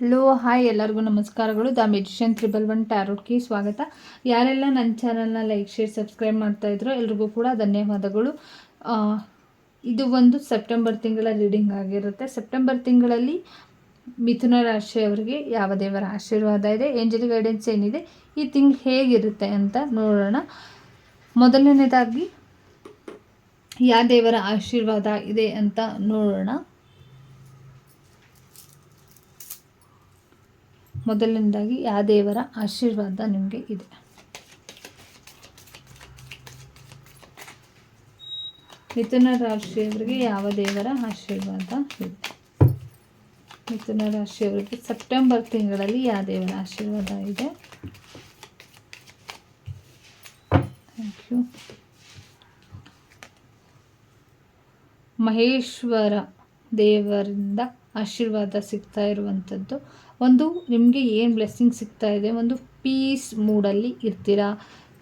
Hello hi ಎಲ್ಲರಿಗೂ ನಮಸ್ಕಾರಗಳು. The magician triple one ಟ್ಯಾರೋಟ್ಗೆ ಸ್ವಾಗತ. ಯಾರೆಲ್ಲ ನನ್ನ ಚಾನಲ್ನ ಲೈಕ್ ಶೇರ್ ಸಬ್ಸ್ಕ್ರೈಬ್ ಮಾಡ್ತಾ ಇದ್ರೋ ಎಲ್ರಿಗೂ ಕೂಡ ಧನ್ಯವಾದಗಳು. ಇದು ಒಂದು ಸೆಪ್ಟೆಂಬರ್ ತಿಂಗಳ ರೀಡಿಂಗ್ ಆಗಿರುತ್ತೆ. ಸೆಪ್ಟೆಂಬರ್ ತಿಂಗಳಲ್ಲಿ ಮಿಥುನ ರಾಶಿಯವರಿಗೆ ಯಾವ ದೇವರ ಆಶೀರ್ವಾದ ಇದೆ ಏಂಜಲ್ ಗೈಡೆನ್ಸ್ ಏನಿದೆ, ಈ ತಿಂಗಳು ಹೇಗಿರುತ್ತೆ ಅಂತ ನೋಡೋಣ. ಮೊದಲನೇದಾಗಿ ಯಾವ ದೇವರ ಆಶೀರ್ವಾದ ಇದೆ ಅಂತ ನೋಡೋಣ. ಮೊದಲನೇದಾಗಿ ಯಾವ ದೇವರ ಆಶೀರ್ವಾದ ನಿಮಗೆ ಇದೆ. ಮಿಥುನ ರಾಶಿಯವರಿಗೆ ಯಾವ ದೇವರ ಆಶೀರ್ವಾದ ಇದೆ? ಮಿಥುನ ರಾಶಿಯವರಿಗೆ ಸೆಪ್ಟೆಂಬರ್ ತಿಂಗಳಲ್ಲಿ ಯಾವ ದೇವರ ಆಶೀರ್ವಾದ ಇದೆ? ಥ್ಯಾಂಕ್ ಯು ಮಹೇಶ್ವರ ದೇವರಿಂದ ಆಶೀರ್ವಾದ ಸಿಗ್ತಾ ಇರುವಂಥದ್ದು. ಒಂದು ನಿಮಗೆ ಏನು ಬ್ಲೆಸ್ಸಿಂಗ್ ಸಿಗ್ತಾ ಇದೆ? ಒಂದು ಪೀಸ್ ಮೂಡಲ್ಲಿ ಇರ್ತೀರಾ?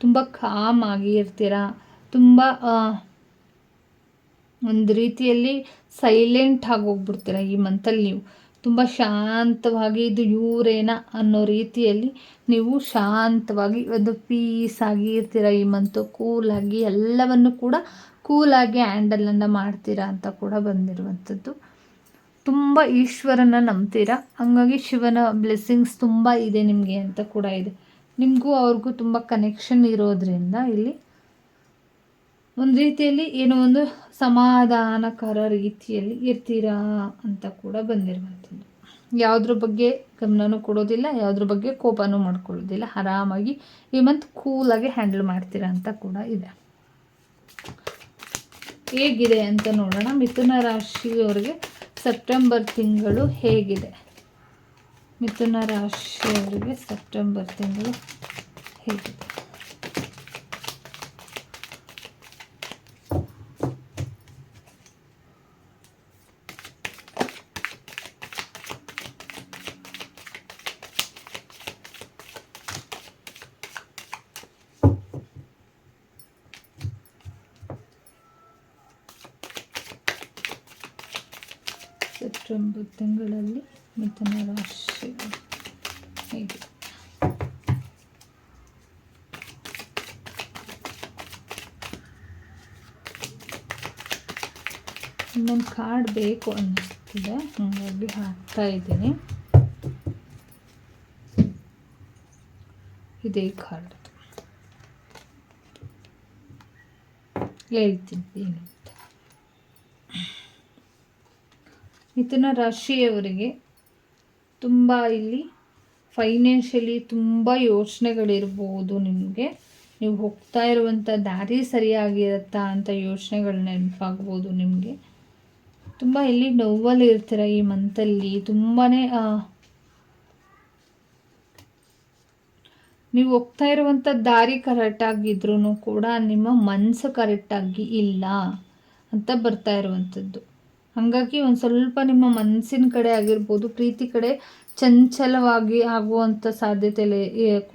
ತುಂಬ ಕಾಮ್ ಆಗಿ ಇರ್ತೀರಾ? ತುಂಬ ಒಂದು ರೀತಿಯಲ್ಲಿ ಸೈಲೆಂಟ್ ಆಗಿ ಹೋಗ್ಬಿಡ್ತೀರ ಈ ಮಂತಲ್ಲಿ ನೀವು? ತುಂಬ ಶಾಂತವಾಗಿ ಇದು ಇವರೇನ ಅನ್ನೋ ರೀತಿಯಲ್ಲಿ ನೀವು ಶಾಂತವಾಗಿ ಒಂದು ಪೀಸ್ ಆಗಿ ಇರ್ತೀರ ಈ ಮಂತು ಕೂಲಾಗಿ ಎಲ್ಲವನ್ನು ಕೂಡ ಕೂಲಾಗಿ ಹ್ಯಾಂಡಲನ್ನು ಮಾಡ್ತೀರಾ ಅಂತ ಕೂಡ ಬಂದಿರುವಂಥದ್ದು. ತುಂಬ ಈಶ್ವರನ ನಂಬ್ತೀರಾ? ಹಂಗಾಗಿ ಶಿವನ ಬ್ಲೆಸ್ಸಿಂಗ್ಸ್ ತುಂಬ ಇದೆ ನಿಮಗೆ ಅಂತ ಕೂಡ ಇದೆ. ನಿಮಗೂ ಅವ್ರಿಗೂ ತುಂಬ ಕನೆಕ್ಷನ್ ಇರೋದ್ರಿಂದ ಇಲ್ಲಿ ಒಂದು ರೀತಿಯಲ್ಲಿ ಏನೋ ಒಂದು ಸಮಾಧಾನಕರ ರೀತಿಯಲ್ಲಿ ಇರ್ತೀರಾ ಅಂತ ಕೂಡ ಬಂದಿರುವಂಥದ್ದು. ಯಾವುದ್ರ ಬಗ್ಗೆ ಗಮನನೂ ಕೊಡೋದಿಲ್ಲ, ಯಾವುದ್ರ ಬಗ್ಗೆ ಕೋಪನೂ ಮಾಡ್ಕೊಳ್ಳೋದಿಲ್ಲ. ಆರಾಮಾಗಿ ಈ ಮಂತ್ ಕೂಲಾಗಿ ಹ್ಯಾಂಡಲ್ ಮಾಡ್ತೀರಾ ಅಂತ ಕೂಡ ಇದೆ. ಹೇಗಿದೆ ಅಂತ ನೋಡೋಣ. ಮಿಥುನ ರಾಶಿಯವರಿಗೆ ಸೆಪ್ಟೆಂಬರ್ ತಿಂಗಳು ಹೇಗಿದೆ? ಮಿಥುನ ರಾಶಿಯವರಿಗೆ ಸೆಪ್ಟೆಂಬರ್ ತಿಂಗಳು ಹೇಗಿದೆ? ಸೆಪ್ಟೆಂಬರ್ ತಿಂಗಳಲ್ಲಿ ಮಿಥುನ ರಾಶಿ ಹೇಗೆ ಇನ್ನೊಂದು ಕಾರ್ಡ್ ಬೇಕು ಅನ್ನಿಸ್ತಿದೆ. ಹಾಗಾಗಿ ಹಾಕ್ತಾ ಇದ್ದೀನಿ. ಇದೇ ಕಾರ್ಡ್ ಹೇಳ್ತೀನಿ, ಏನು ಮಿಥುನ ರಾಶಿಯವರಿಗೆ ತುಂಬ ಇಲ್ಲಿ ಫೈನಾನ್ಷಿಯಲಿ ತುಂಬ ಯೋಚನೆಗಳಿರ್ಬೋದು ನಿಮಗೆ. ನೀವು ಹೋಗ್ತಾ ಇರುವಂಥ ದಾರಿ ಸರಿಯಾಗಿರುತ್ತಾ ಅಂತ ಯೋಚನೆಗಳು ನೆನಪಾಗ್ಬೋದು ನಿಮಗೆ. ತುಂಬ ಇಲ್ಲಿ ನೋವಲ್ಲಿ ಇರ್ತೀರ ಈ ಮಂತಲ್ಲಿ ತುಂಬಾ ನೀವು ಹೋಗ್ತಾ ಇರುವಂಥ ದಾರಿ ಕರೆಕ್ಟಾಗಿದ್ರೂ ಕೂಡ ನಿಮ್ಮ ಮನಸ್ಸು ಕರೆಕ್ಟಾಗಿ ಇಲ್ಲ ಅಂತ ಬರ್ತಾ ಇರುವಂಥದ್ದು ಹಾಗಾಗಿ ಒಂದು ಸ್ವಲ್ಪ ನಿಮ್ಮ ಮನಸ್ಸಿನ ಕಡೆ ಆಗಿರ್ಬೋದು, ಪ್ರೀತಿ ಕಡೆ ಚಂಚಲವಾಗಿ ಆಗುವಂಥ ಸಾಧ್ಯತೆ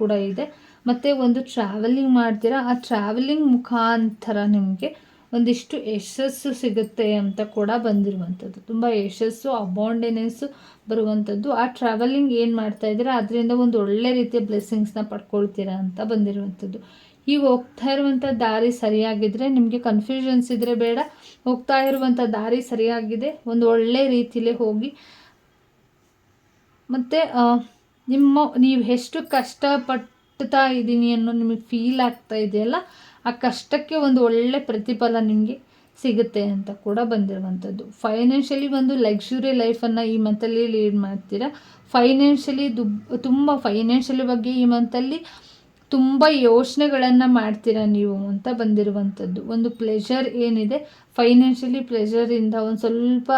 ಕೂಡ ಇದೆ. ಮತ್ತು ಒಂದು ಟ್ರಾವೆಲಿಂಗ್ ಮಾಡ್ತೀರಾ? ಆ ಟ್ರಾವೆಲಿಂಗ್ ಮುಖಾಂತರ ನಿಮಗೆ ಒಂದಿಷ್ಟು ಯಶಸ್ಸು ಸಿಗುತ್ತೆ ಅಂತ ಕೂಡ ಬಂದಿರುವಂಥದ್ದು. ತುಂಬ ಯಶಸ್ಸು ಅಬಾಂಡೆನೆಸ್ಸು ಬರುವಂಥದ್ದು. ಆ ಟ್ರಾವೆಲಿಂಗ್ ಏನು ಮಾಡ್ತಾ ಇದ್ದೀರಾ? ಅದರಿಂದ ಒಂದು ಒಳ್ಳೆ ರೀತಿಯ ಬ್ಲೆಸ್ಸಿಂಗ್ಸ್ನ ಪಡ್ಕೊಳ್ತೀರಾ ಅಂತ ಬಂದಿರುವಂಥದ್ದು. ಈಗ ಹೋಗ್ತಾ ಇರುವಂಥ ದಾರಿ ಸರಿಯಾಗಿದ್ದರೆ ನಿಮಗೆ ಕನ್ಫ್ಯೂಷನ್ಸ್ ಇದ್ದರೆ ಬೇಡ. ಹೋಗ್ತಾ ಇರುವಂಥ ದಾರಿ ಸರಿಯಾಗಿದೆ. ಒಂದು ಒಳ್ಳೆ ರೀತಿಲೇ ಹೋಗಿ. ಮತ್ತು ನಿಮ್ಮ, ನೀವು ಎಷ್ಟು ಕಷ್ಟಪಡ್ತಾ ಇದ್ದೀನಿ ಅನ್ನೋ ನಿಮಗೆ ಫೀಲ್ ಆಗ್ತಾ ಇದೆಯಲ್ಲ, ಆ ಕಷ್ಟಕ್ಕೆ ಒಂದು ಒಳ್ಳೆ ಪ್ರತಿಫಲ ನಿಮಗೆ ಸಿಗುತ್ತೆ ಅಂತ ಕೂಡ ಬಂದಿರುವಂಥದ್ದು. ಫೈನಾನ್ಷಿಯಲಿ ಒಂದು ಲಕ್ಸುರಿ ಲೈಫನ್ನು ಈ ಮಂತಲ್ಲಿ ಲೀಡ್ ಮಾಡ್ತೀರಾ? ಫೈನಾನ್ಷಿಯಲಿ ದುಬ್, ತುಂಬ ಫೈನಾನ್ಷಿಯಲಿ ಬಗ್ಗೆ ಈ ಮಂತಲ್ಲಿ ತುಂಬ ಯೋಚನೆಗಳನ್ನು ಮಾಡ್ತೀರಾ ನೀವು ಅಂತ ಬಂದಿರುವಂಥದ್ದು. ಒಂದು ಪ್ಲೆಷರ್ ಏನಿದೆ? ಫೈನಾನ್ಷಿಯಲಿ ಪ್ಲೆಷರಿಂದ ಒಂದು ಸ್ವಲ್ಪ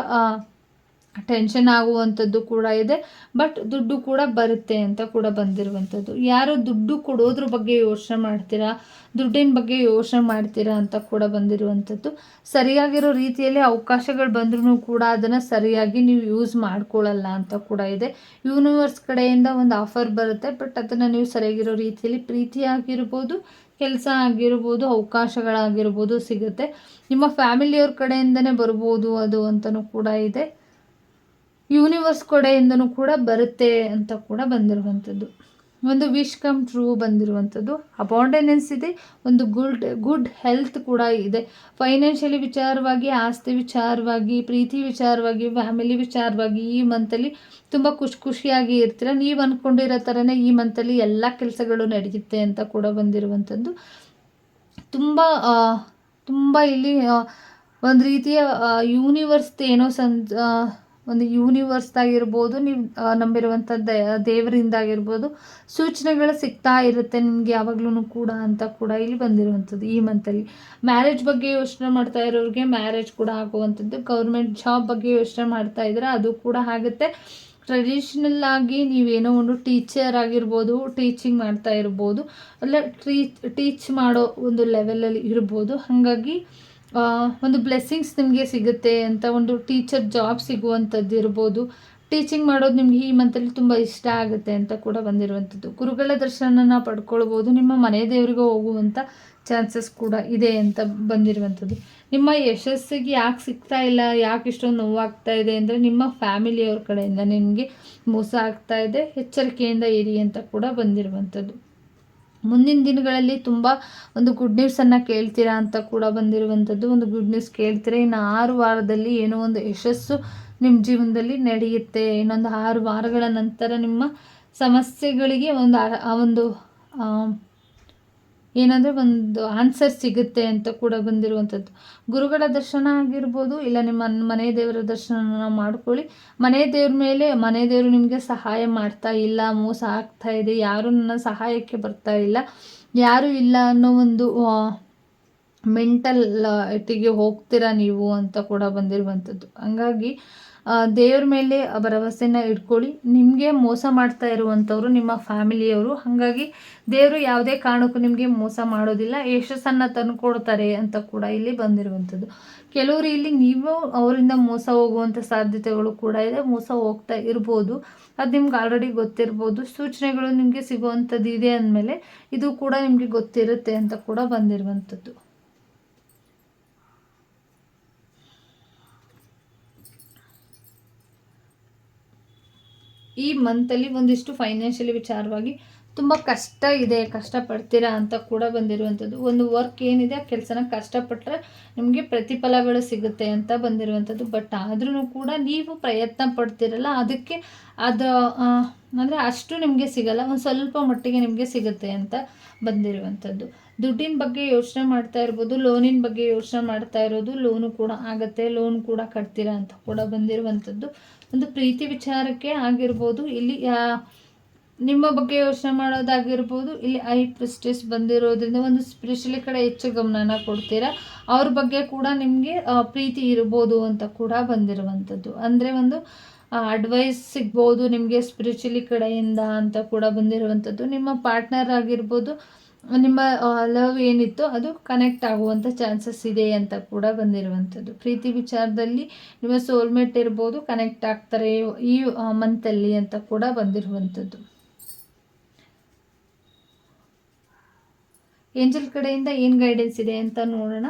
ಟೆನ್ಷನ್ ಆಗುವಂಥದ್ದು ಕೂಡ ಇದೆ ಬಟ್ ದುಡ್ಡು ಕೂಡ ಬರುತ್ತೆ ಅಂತ ಕೂಡ ಬಂದಿರುವಂಥದ್ದು. ಯಾರು ದುಡ್ಡು ಕೊಡೋದ್ರ ಬಗ್ಗೆ ಯೋಚನೆ ಮಾಡ್ತೀರಾ, ದುಡ್ಡಿನ ಬಗ್ಗೆ ಯೋಚನೆ ಮಾಡ್ತೀರಾ ಅಂತ ಕೂಡ ಬಂದಿರುವಂಥದ್ದು. ಸರಿಯಾಗಿರೋ ರೀತಿಯಲ್ಲಿ ಅವಕಾಶಗಳು ಬಂದ್ರೂ ಕೂಡ ಅದನ್ನು ಸರಿಯಾಗಿ ನೀವು ಯೂಸ್ ಮಾಡ್ಕೊಳ್ಳಲ್ಲ ಅಂತ ಕೂಡ ಇದೆ. ಯೂನಿವರ್ಸ್ ಕಡೆಯಿಂದ ಒಂದು ಆಫರ್ ಬರುತ್ತೆ ಬಟ್ ಅದನ್ನು ನೀವು ಸರಿಯಾಗಿರೋ ರೀತಿಯಲ್ಲಿ ಪ್ರೀತಿ ಆಗಿರ್ಬೋದು ಕೆಲಸ ಆಗಿರ್ಬೋದು, ಅವಕಾಶಗಳಾಗಿರ್ಬೋದು ಸಿಗುತ್ತೆ. ನಿಮ್ಮ ಫ್ಯಾಮಿಲಿಯವ್ರ ಕಡೆಯಿಂದನೇ ಬರ್ಬೋದು ಅದು ಅಂತಲೂ ಕೂಡ ಇದೆ. ಯೂನಿವರ್ಸ್ ಕಡೆಯಿಂದನೂ ಕೂಡ ಬರುತ್ತೆ ಅಂತ ಕೂಡ ಬಂದಿರುವಂಥದ್ದು. ಒಂದು ವಿಶ್ ಕಮ್ ಟ್ರೂ ಬಂದಿರುವಂಥದ್ದು. ಅಬಾಂಡೆನೆನ್ಸ್ ಇದೆ. ಒಂದು ಗುಡ್ ಗುಡ್ ಹೆಲ್ತ್ ಕೂಡ ಇದೆ. ಫೈನಾನ್ಷಿಯಲಿ ವಿಚಾರವಾಗಿ, ಆಸ್ತಿ ವಿಚಾರವಾಗಿ, ಪ್ರೀತಿ ವಿಚಾರವಾಗಿ, ಫ್ಯಾಮಿಲಿ ವಿಚಾರವಾಗಿ ಈ ಮಂತಲ್ಲಿ ತುಂಬ ಖುಷಿ, ಖುಷಿಯಾಗಿ ಇರ್ತೀರ. ನೀವು ಅಂದ್ಕೊಂಡಿರೋ ಥರನೇ ಈ ಮಂತಲ್ಲಿ ಎಲ್ಲ ಕೆಲಸಗಳು ನಡೆಯುತ್ತೆ ಅಂತ ಕೂಡ ಬಂದಿರುವಂಥದ್ದು. ತುಂಬ ತುಂಬ ಇಲ್ಲಿ ಒಂದು ರೀತಿಯ ಯೂನಿವರ್ಸ್ ಏನೋ ಸಂ ಒಂದು ಯೂನಿವರ್ಸ್ದಾಗಿರ್ಬೋದು, ನೀವು ನಂಬಿರುವಂಥ ದೇವರಿಂದಾಗಿರ್ಬೋದು, ಸೂಚನೆಗಳು ಸಿಗ್ತಾ ಇರುತ್ತೆ ನಿಮಗೆ ಯಾವಾಗ್ಲೂ ಕೂಡ ಅಂತ ಕೂಡ ಇಲ್ಲಿ ಬಂದಿರುವಂಥದ್ದು ಈ ಮಂತಲ್ಲಿ. ಮ್ಯಾರೇಜ್ ಬಗ್ಗೆ ಯೋಚನೆ ಮಾಡ್ತಾ ಇರೋರಿಗೆ ಮ್ಯಾರೇಜ್ ಕೂಡ ಆಗುವಂಥದ್ದು, ಗೌರ್ಮೆಂಟ್ ಜಾಬ್ ಬಗ್ಗೆ ಯೋಚನೆ ಮಾಡ್ತಾ ಇದ್ರೆ ಅದು ಕೂಡ ಆಗುತ್ತೆ. ಟ್ರೆಡಿಷ್ನಲ್ ಆಗಿ ನೀವೇನೋ ಒಂದು ಟೀಚರ್ ಆಗಿರ್ಬೋದು, ಟೀಚಿಂಗ್ ಮಾಡ್ತಾ ಇರ್ಬೋದು, ಅಲ್ಲ, ಟೀಚ್ ಟೀಚ್ ಮಾಡೋ ಒಂದು ಲೆವೆಲಲ್ಲಿ ಇರ್ಬೋದು. ಹಾಗಾಗಿ ಒಂದು ಬ್ಲೆಸ್ಸಿಂಗ್ಸ್ ನಿಮಗೆ ಸಿಗುತ್ತೆ ಅಂತ ಒಂದು ಟೀಚರ್ ಜಾಬ್ ಸಿಗುವಂಥದ್ದು ಇರ್ಬೋದು. ಟೀಚಿಂಗ್ ಮಾಡೋದು ನಿಮ್ಗೆ ಈ ಮಂತಲ್ಲಿ ತುಂಬ ಇಷ್ಟ ಆಗುತ್ತೆ ಅಂತ ಕೂಡ ಬಂದಿರುವಂಥದ್ದು. ಗುರುಗಳ ದರ್ಶನನ ಪಡ್ಕೊಳ್ಬೋದು, ನಿಮ್ಮ ಮನೆ ದೇವರಿಗೆ ಹೋಗುವಂಥ ಚಾನ್ಸಸ್ ಕೂಡ ಇದೆ ಅಂತ ಬಂದಿರುವಂಥದ್ದು. ನಿಮ್ಮ ಯಶಸ್ಸಿಗೆ ಯಾಕೆ ಸಿಗ್ತಾ ಇಲ್ಲ, ಯಾಕೆ ಇಷ್ಟೊಂದು ನೋವಾಗ್ತಾ ಇದೆ ಅಂದರೆ ನಿಮ್ಮ ಫ್ಯಾಮಿಲಿಯವ್ರ ಕಡೆಯಿಂದ ನಿಮಗೆ ಮೋಸ ಆಗ್ತಾ ಇದೆ, ಎಚ್ಚರಿಕೆಯಿಂದ ಇರಿ ಅಂತ ಕೂಡ ಬಂದಿರುವಂಥದ್ದು. ಮುಂದಿನ ದಿನಗಳಲ್ಲಿ ತುಂಬ ಒಂದು ಗುಡ್ ನ್ಯೂಸನ್ನು ಕೇಳ್ತೀರಾ ಅಂತ ಕೂಡ ಬಂದಿರುವಂಥದ್ದು ಒಂದು ಗುಡ್ ನ್ಯೂಸ್ ಕೇಳ್ತೀರಾ? ಇನ್ನು ಆರು ವಾರದಲ್ಲಿ ಏನೋ ಒಂದು ಯಶಸ್ಸು ನಿಮ್ಮ ಜೀವನದಲ್ಲಿ ನಡೆಯುತ್ತೆ. ಇನ್ನೊಂದು ಆರು ವಾರಗಳ ನಂತರ ನಿಮ್ಮ ಸಮಸ್ಯೆಗಳಿಗೆ ಒಂದು ಆ ಒಂದು ಏನಂದರೆ ಒಂದು ಆನ್ಸರ್ ಸಿಗುತ್ತೆ ಅಂತ ಕೂಡ ಬಂದಿರುವಂಥದ್ದು. ಗುರುಗಳ ದರ್ಶನ ಆಗಿರ್ಬೋದು, ಇಲ್ಲ ನಿಮ್ಮ ಮನೆ ದೇವರ ದರ್ಶನ ಮಾಡ್ಕೊಳ್ಳಿ. ಮನೆ ದೇವ್ರ ಮೇಲೆ, ಮನೆ ದೇವರು ನಿಮಗೆ ಸಹಾಯ ಮಾಡ್ತಾ ಇಲ್ಲ, ಮೋಸ ಆಗ್ತಾ ಇದೆ, ಯಾರು ನನ್ನ ಸಹಾಯಕ್ಕೆ ಬರ್ತಾ ಇಲ್ಲ, ಯಾರು ಇಲ್ಲ ಅನ್ನೋ ಒಂದು ಮೆಂಟಲ್ ಇಟ್ಟಿಗೆ ಹೋಗ್ತೀರಾ ನೀವು ಅಂತ ಕೂಡ ಬಂದಿರುವಂಥದ್ದು. ಹಂಗಾಗಿ ದೇವ್ರ ಮೇಲೆ ಭರವಸೆನ ಇಟ್ಕೊಳ್ಳಿ. ನಿಮಗೆ ಮೋಸ ಮಾಡ್ತಾ ಇರುವಂಥವ್ರು ನಿಮ್ಮ ಫ್ಯಾಮಿಲಿಯವರು. ಹಾಗಾಗಿ ದೇವರು ಯಾವುದೇ ಕಾರಣಕ್ಕೂ ನಿಮಗೆ ಮೋಸ ಮಾಡೋದಿಲ್ಲ. ಯಶಸ್ಸನ್ನು ತಂದುಕೊಡ್ತಾರೆ ಅಂತ ಕೂಡ ಇಲ್ಲಿ ಬಂದಿರುವಂಥದ್ದು. ಕೆಲವರು ಇಲ್ಲಿ ನೀವು ಅವರಿಂದ ಮೋಸ ಹೋಗುವಂಥ ಸಾಧ್ಯತೆಗಳು ಕೂಡ ಇದೆ. ಮೋಸ ಹೋಗ್ತಾ ಇರ್ಬೋದು. ಅದು ನಿಮ್ಗೆ ಆಲ್ರೆಡಿ ಗೊತ್ತಿರ್ಬೋದು. ಸೂಚನೆಗಳು ನಿಮಗೆ ಸಿಗುವಂಥದ್ದು ಇದೆ ಅಂದಮೇಲೆ ಇದು ಕೂಡ ನಿಮಗೆ ಗೊತ್ತಿರುತ್ತೆ ಅಂತ ಕೂಡ ಬಂದಿರುವಂಥದ್ದು. ಈ ಮಂತಲ್ಲಿ ಒಂದಿಷ್ಟು ಫೈನಾನ್ಷಿಯಲಿ ವಿಚಾರವಾಗಿ ತುಂಬ ಕಷ್ಟ ಇದೆ ಕಷ್ಟಪಡ್ತೀರಾ ಅಂತ ಕೂಡ ಬಂದಿರುವಂಥದ್ದು. ಒಂದು ವರ್ಕ್ ಏನಿದೆ ಆ ಕೆಲಸನ ಕಷ್ಟಪಟ್ಟರೆ ನಿಮಗೆ ಪ್ರತಿಫಲಗಳು ಸಿಗುತ್ತೆ ಅಂತ ಬಂದಿರುವಂಥದ್ದು. ಬಟ್ ಆದ್ರೂ ಕೂಡ ನೀವು ಪ್ರಯತ್ನ ಪಡ್ತಿರಲ್ಲ, ಅದಕ್ಕೆ ಅದು ಅಂದರೆ ಅಷ್ಟು ನಿಮಗೆ ಸಿಗಲ್ಲ, ಒಂದು ಸ್ವಲ್ಪ ಮಟ್ಟಿಗೆ ನಿಮಗೆ ಸಿಗುತ್ತೆ ಅಂತ ಬಂದಿರುವಂಥದ್ದು. ದುಡ್ಡಿನ ಬಗ್ಗೆ ಯೋಚನೆ ಮಾಡ್ತಾ ಇರ್ಬೋದು, ಲೋನಿನ ಬಗ್ಗೆ ಯೋಚನೆ ಮಾಡ್ತಾ ಇರೋದು, ಲೋನು ಕೂಡ ಆಗುತ್ತೆ, ಲೋನ್ ಕೂಡ ಕಟ್ತೀರಾ ಅಂತ ಕೂಡ ಬಂದಿರುವಂಥದ್ದು ಒಂದು ಪ್ರೀತಿ ವಿಚಾರಕ್ಕೆ ಆಗಿರ್ಬೋದು. ಇಲ್ಲಿ ನಿಮ್ಮ ಬಗ್ಗೆ ಯೋಚನೆ ಮಾಡೋದಾಗಿರ್ಬೋದು, ಇಲ್ಲಿ ಐ ಪ್ರಿಸ್ಟೇಸ್ ಬಂದಿರೋದ್ರಿಂದ ಒಂದು ಸ್ಪಿರಿಚುಲಿ ಕಡೆ ಹೆಚ್ಚು ಗಮನನ ಕೊಡ್ತೀರಾ? ಅವ್ರ ಬಗ್ಗೆ ಕೂಡ ನಿಮಗೆ ಪ್ರೀತಿ ಇರ್ಬೋದು ಅಂತ ಕೂಡ ಬಂದಿರುವಂಥದ್ದು. ಅಂದರೆ ಒಂದು ಅಡ್ವೈಸ್ ಸಿಗ್ಬೋದು ನಿಮಗೆ ಸ್ಪಿರಿಚುಲಿ ಕಡೆಯಿಂದ ಅಂತ ಕೂಡ ಬಂದಿರುವಂಥದ್ದು. ನಿಮ್ಮ ಪಾರ್ಟ್ನರ್ ಆಗಿರ್ಬೋದು ನಿಮ್ಮ ಲವ್ ಏನಿತ್ತು ಅದು ಕನೆಕ್ಟ್ ಆಗುವಂಥ ಚಾನ್ಸಸ್ ಇದೆ ಅಂತ ಕೂಡ ಬಂದಿರುವಂಥದ್ದು. ಪ್ರೀತಿ ವಿಚಾರದಲ್ಲಿ ನಿಮ್ಮ ಸೋಲ್ಮೇಟ್ ಇರ್ಬೋದು ಕನೆಕ್ಟ್ ಆಗ್ತಾರೆ ಈ ಮಂತಲ್ಲಿ ಅಂತ ಕೂಡ ಬಂದಿರುವಂಥದ್ದು. ಏಂಜಲ್ ಕಡೆಯಿಂದ ಏನು ಗೈಡೆನ್ಸ್ ಇದೆ ಅಂತ ನೋಡೋಣ.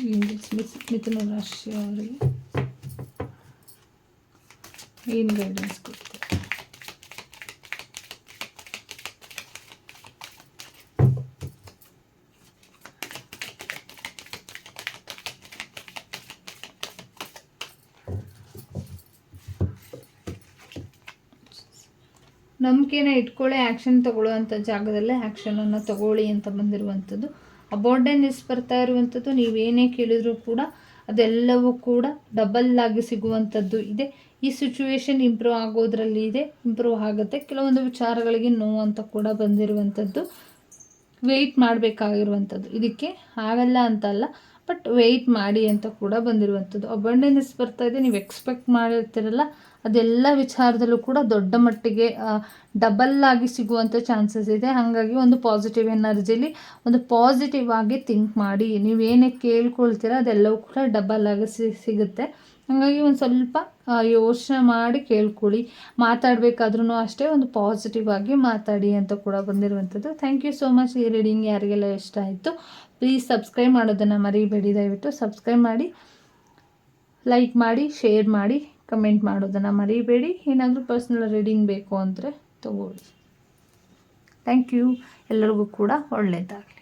ಮಿಥುನ ರಾಶಿ ಅವರಿಗೆ ಏನು ಗೈಡೆನ್ಸ್ ಕೊಡ್ತಾರೆ ನಂಬಿಕೆನ ಇಟ್ಕೊಳ್ಳಿ ಆ್ಯಕ್ಷನ್ ತಗೊಳ್ಳುವಂಥ ಜಾಗದಲ್ಲೇ ಆ್ಯಕ್ಷನನ್ನು ತಗೊಳ್ಳಿ ಅಂತ ಬಂದಿರುವಂಥದ್ದು. ಅಬೌಂಡೆನ್ಸ್ ಬರ್ತಾ ಇರುವಂಥದ್ದು ನೀವೇನೇ ಕೇಳಿದರೂ ಕೂಡ ಅದೆಲ್ಲವೂ ಕೂಡ ಡಬಲ್ ಆಗಿ ಸಿಗುವಂಥದ್ದು ಇದೆ. ಈ ಸಿಚುವೇಶನ್ ಇಂಪ್ರೂವ್ ಆಗೋದ್ರಲ್ಲಿ ಇದೆ ಇಂಪ್ರೂವ್ ಆಗುತ್ತೆ. ಕೆಲವೊಂದು ವಿಚಾರಗಳಿಗೆ ನೋವು ಅಂತ ಕೂಡ ಬಂದಿರುವಂಥದ್ದು ವೆಯ್ಟ್ ಮಾಡಬೇಕಾಗಿರುವಂಥದ್ದು ಇದಕ್ಕೆ ಆಗಲ್ಲ ಅಂತಲ್ಲ ಬಟ್ ವೆಯ್ಟ್ ಮಾಡಿ ಅಂತ ಕೂಡ ಬಂದಿರುವಂಥದ್ದು ಅಬಂಡೆನ್ಸ್ ಬರ್ತಾ ಇದೆ, ನೀವು ಎಕ್ಸ್ಪೆಕ್ಟ್ ಮಾಡಿರ್ತೀರಲ್ಲ ಅದೆಲ್ಲ ವಿಚಾರದಲ್ಲೂ ಕೂಡ ದೊಡ್ಡ ಮಟ್ಟಿಗೆ ಡಬಲ್ ಆಗಿ ಸಿಗುವಂಥ ಚಾನ್ಸಸ್ ಇದೆ. ಹಾಗಾಗಿ ಒಂದು ಪಾಸಿಟಿವ್ ಎನರ್ಜಿಲಿ ಒಂದು ಪಾಸಿಟಿವ್ ಆಗಿ ಥಿಂಕ್ ಮಾಡಿ. ನೀವೇನೇ ಕೇಳ್ಕೊಳ್ತೀರ ಅದೆಲ್ಲವೂ ಕೂಡ ಡಬಲ್ ಆಗಿ ಸಿಗುತ್ತೆ. ಹಾಗಾಗಿ ಒಂದು ಸ್ವಲ್ಪ ಯೋಚನೆ ಮಾಡಿ ಕೇಳ್ಕೊಳ್ಳಿ. ಮಾತಾಡಬೇಕಾದ್ರೂ ಅಷ್ಟೇ ಒಂದು ಪಾಸಿಟಿವ್ ಆಗಿ ಮಾತಾಡಿ ಅಂತ ಕೂಡ ಬಂದಿರುವಂಥದ್ದು. ಥ್ಯಾಂಕ್ ಯು ಸೋ ಮಚ್ ಈ ರೀಡಿಂಗ್ ಯಾರಿಗೆಲ್ಲ ಇಷ್ಟ ಆಯಿತು ಪ್ಲೀಸ್ ಸಬ್ಸ್ಕ್ರೈಬ್ ಮಾಡೋದನ್ನು ಮರಿಬೇಡಿ. ದಯವಿಟ್ಟು ಸಬ್ಸ್ಕ್ರೈಬ್ ಮಾಡಿ ಲೈಕ್ ಮಾಡಿ ಶೇರ್ ಮಾಡಿ. ಕಮೆಂಟ್ ಮಾಡೋದನ್ನು ಮರಿಬೇಡಿ. ಏನಾದರೂ ಪರ್ಸ್ನಲ್ ರೀಡಿಂಗ್ ಬೇಕು ಅಂದರೆ ತಗೊಳ್ಳಿ. ಥ್ಯಾಂಕ್ ಯು ಎಲ್ಲರಿಗೂ ಕೂಡ ಒಳ್ಳೆಯದಾಗಲಿ